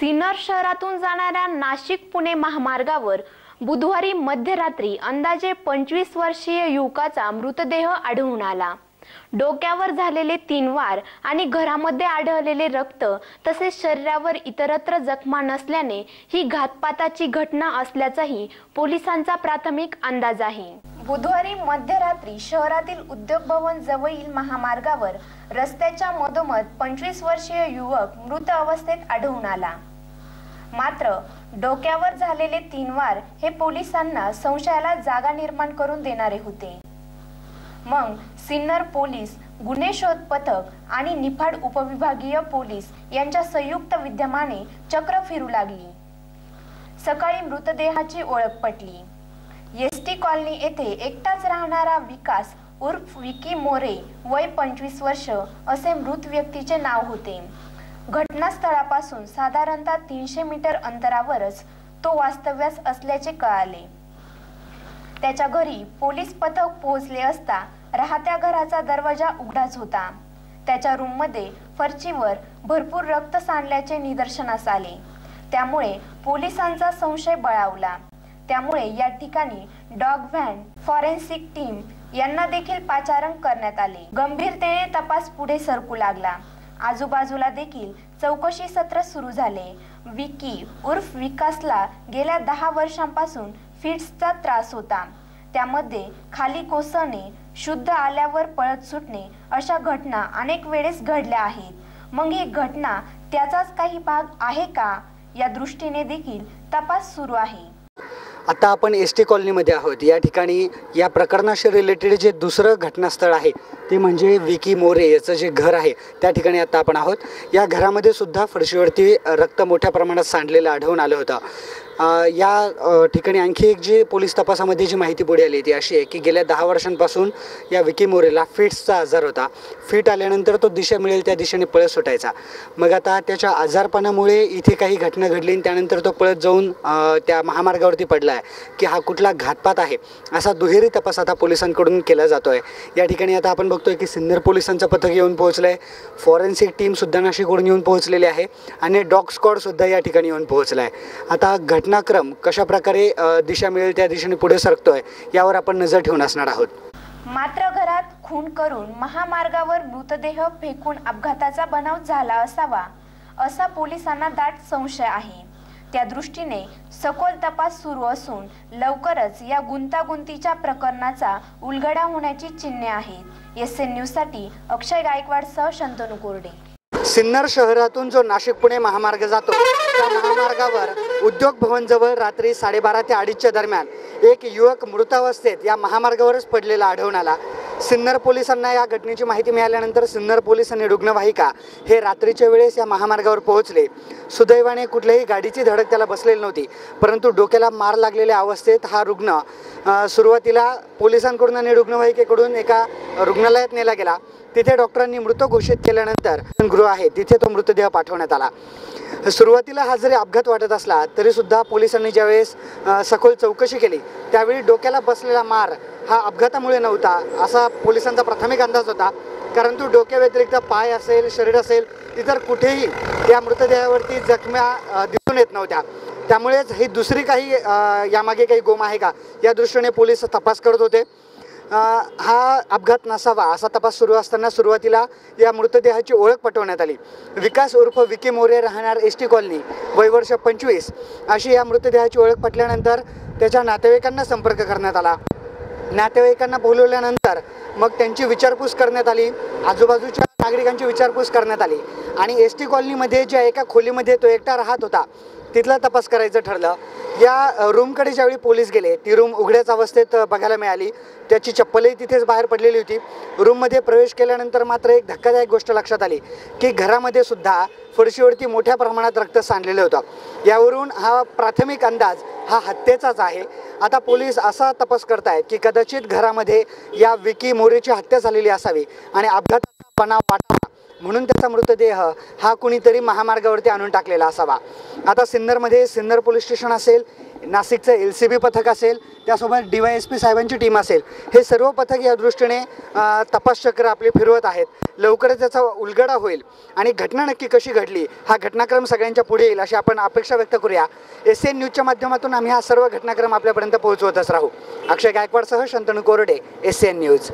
सिन्नर शहरातून जाणाऱ्या नाशिक पुणे महामार्गावर बुधवारी मध्यरात्री अंदाजे पंचवीस वर्षीय युवकाचा मृतदेह आढळून आला. डोक्यावर झालेले तीन वार आणि घरामध्ये आढळलेले रक्त तसेच शरीरावर इतरत्र जखमा नसल्याने ही घातपाताची घटना असल्याचाही पोलिसांचा प्राथमिक अंदाज आहे. बुधवारी मध्यरात्री शहरातील उद्योग भवन जवळील महामार्गावर रस्त्याच्या मधोमध पंचवीस वर्षीय युवक मृत अवस्थेत आढळून आला. मात्र डोक्यावर झालेले तीन वार हे पोलिसांना संशयाला जागा निर्माण करून देणारे होते. मग सिन्नर पोलीस गुन्हे शोध पथक आणि निफाड उपविभागीय पोलीस यांच्या संयुक्त विद्यमाने चक्र फिरू लागली. सकाळी मृतदेहाची ओळख पटली. एस टी कॉलनी येथे एकटाच राहणारा विकास उर्फ विकी मोरे वय पंचवीस वर्ष असे मृत व्यक्तीचे नाव होते. घटनास्थळापासून साधारणतः तीनशे मीटर अंतरावरच तो वास्तव्यास असल्याचे कळाले. त्याच्या घरी पोलीस पथक पोहोचले असता राहत्या घराचा दरवाजा उघडाच होता. त्याच्या रूममध्ये फरचीवर भरपूर रक्त सांडल्याचे निदर्शनास आले. त्यामुळे पोलिसांचा संशय बळावला. त्यामुळे या ठिकाणी डॉग व्हॅन फॉरेन्सिक टीम यांना देखील पाचारण करण्यात आले. गंभीरतेने तपास पुढे सरकू लागला. आजूबाजूला देखील चौकशी सत्र सुरू झाले. विकी उर्फ विकासला गेल्या दहा वर्षांपासून फिट्सचा त्रास होता. त्यामध्ये खाली कोसळणे शुद्ध आल्यावर पळत सुटणे अशा घटना अनेक वेळेस घडल्या आहेत. मग ही घटना त्याचाच काही भाग आहे का? या दृष्टीने देखील तपास सुरू आहे. आता आपण एस टी कॉलनीमध्ये आहोत. या ठिकाणी या प्रकरणाशी रिलेटेड जे दुसरं घटनास्थळ आहे ते म्हणजे विकी मोरे याचं जे घर आहे त्या ठिकाणी आता आपण आहोत. या घरामध्ये सुद्धा फरशीवरती रक्त मोठ्या प्रमाणात सांडलेलं आढळून आलं होतं. या ठिकाणी आणखी एक जी पोलीस तपासामध्ये जी माहिती पुढे आली ती अशी आहे की गेल्या दहा वर्षांपासून या विकी मोरेला फिट्सचा आजार होता. फिट आल्यानंतर तो दिशा मिळेल त्या दिशेने पळत सुटायचा. मग आता त्याच्या आजारपणामुळे इथे काही घटना घडली आणि त्यानंतर तो पळत जाऊन त्या महामार्गावरती पडला आहे की हा कुठला घातपात आहे असा दुहेरी तपास आता पोलिसांकडून केला जातो आहे या ठिकाणी आता आपण बघतोय की सिन्नर पोलिसांचं पथक येऊन पोहोचलं आहे फॉरेन्सिक टीमसुद्धा नाशिककडून येऊन पोहोचलेली आहे आणि डॉग स्कॉडसुद्धा या ठिकाणी येऊन पोहोचला आहे आता घटनाक्रम कशा प्रकारे दिशा मिळेल त्या दिशेने पुढे सरकतोय यावर आपण नजर ठेवून असणार आहोत. मात्र घरात खून करून महामार्गावर मृतदेह फेकून अपघाताचा बनाव झाला असावा असा पोलिसांना दाट संशय आहे. त्या दृष्टीने सखोल तपास सुरू असून लवकरच या गुंतागुंतीच्या प्रकरणाचा उलगडा होण्याची चिन्हे आहेत. एस एन न्यूजसाठी अक्षय गायकवाडसह शंतनू कोरडे. सिन्नर शहरातून जो नाशिक पुणे महामार्ग जातो त्या महामार्गावर उद्योग भवनजवळ रात्री साडेबारा ते अडीचच्या दरम्यान एक युवक मृतावस्थेत या महामार्गावरच पडलेला आढळून आला. सिन्नर पोलिसांना या घटनेची माहिती मिळाल्यानंतर सिन्नर पोलीस आणि रुग्णवाहिका हे रात्रीच्या वेळेस या महामार्गावर पोहोचले. सुदैवाने कुठल्याही गाडीची धडक त्याला बसलेली नव्हती परंतु डोक्याला मार लागलेल्या अवस्थेत हा रुग्ण सुरुवातीला पोलिसांकडून आणि रुग्णवाहिकेकडून एका रुग्णालयात नेला गेला. तिथे डॉक्टरांनी मृत घोषित केल्यानंतर गृह आहे तिथे तो मृतदेह पाठवण्यात आला. सुरुवातीला हा जरी अपघात वाटत असला तरीसुद्धा पोलिसांनी ज्यावेळेस सखोल चौकशी केली त्यावेळी डोक्याला बसलेला मार हा अपघातामुळे नव्हता असा पोलिसांचा प्राथमिक अंदाज होता. कारण तो डोक्याव्यतिरिक्त पाय असेल शरीर असेल इतर कुठेही या मृतदेहावरती जखम्या दिसून येत नव्हत्या. त्यामुळेच ही दुसरी काही यामागे काही गोम आहे का? या दृष्टीने पोलीस तपास करत होते. हा अपघात नसावा असा तपास सुरू असताना सुरुवातीला या मृतदेहाची ओळख पटवण्यात आली. विकास उर्फ विकी मोरे राहणार एस टी कॉलनी वयवर्ष पंचवीस. अशी या मृतदेहाची ओळख पटल्यानंतर त्याच्या नातेवाईकांना संपर्क करण्यात आला. नातेवाईकांना बोलवल्यानंतर मग त्यांची विचारपूस करण्यात आली. आजूबाजूच्या नागरिकांची विचारपूस करण्यात आली. आणि एस टी कॉलनीमध्ये ज्या एका खोलीमध्ये तो एकटा राहत होता तिथला तपास करायचं ठरलं. या रूमकडे ज्यावेळी पोलीस गेले ती रूम उघड्याच अवस्थेत बघायला मिळाली. त्याची चप्पलही तिथेच बाहेर पडलेली होती. रूममध्ये प्रवेश केल्यानंतर मात्र एक धक्कादायक गोष्ट लक्षात आली की घरामध्ये सुद्धा फरशीवरती मोठ्या प्रमाणात रक्त सांडलेलं होतं. यावरून हा प्राथमिक अंदाज हा हत्येचाच आहे. आता पोलीस असा तपास करतायत की कदाचित घरामध्ये या विकी मोरेची हत्या झालेली असावी आणि अपघाताचा बनाव वाटावा. म्हणून त्याचा मृतदेह हा कुणीतरी महामार्गावरती आणून टाकलेला असावा. आता सिन्नरमध्ये सिन्नर पोलीस स्टेशन असेल नाशिकचं एल सी बी पथक असेल त्यासोबत डी वाय एस पी साहेबांची टीम असेल हे सर्व पथक या दृष्टीने तपासचक्र आपली फिरवत आहेत. लवकरच त्याचा उलगडा होईल आणि घटना नक्की कशी घडली हा घटनाक्रम सगळ्यांच्या पुढे येईल अशी आपण अपेक्षा व्यक्त करूया. एस एन न्यूजच्या माध्यमातून आम्ही हा सर्व घटनाक्रम आपल्यापर्यंत पोहोचवतच राहू. अक्षय गायकवाडसह शंतनू कोरडे एस एन न्यूज.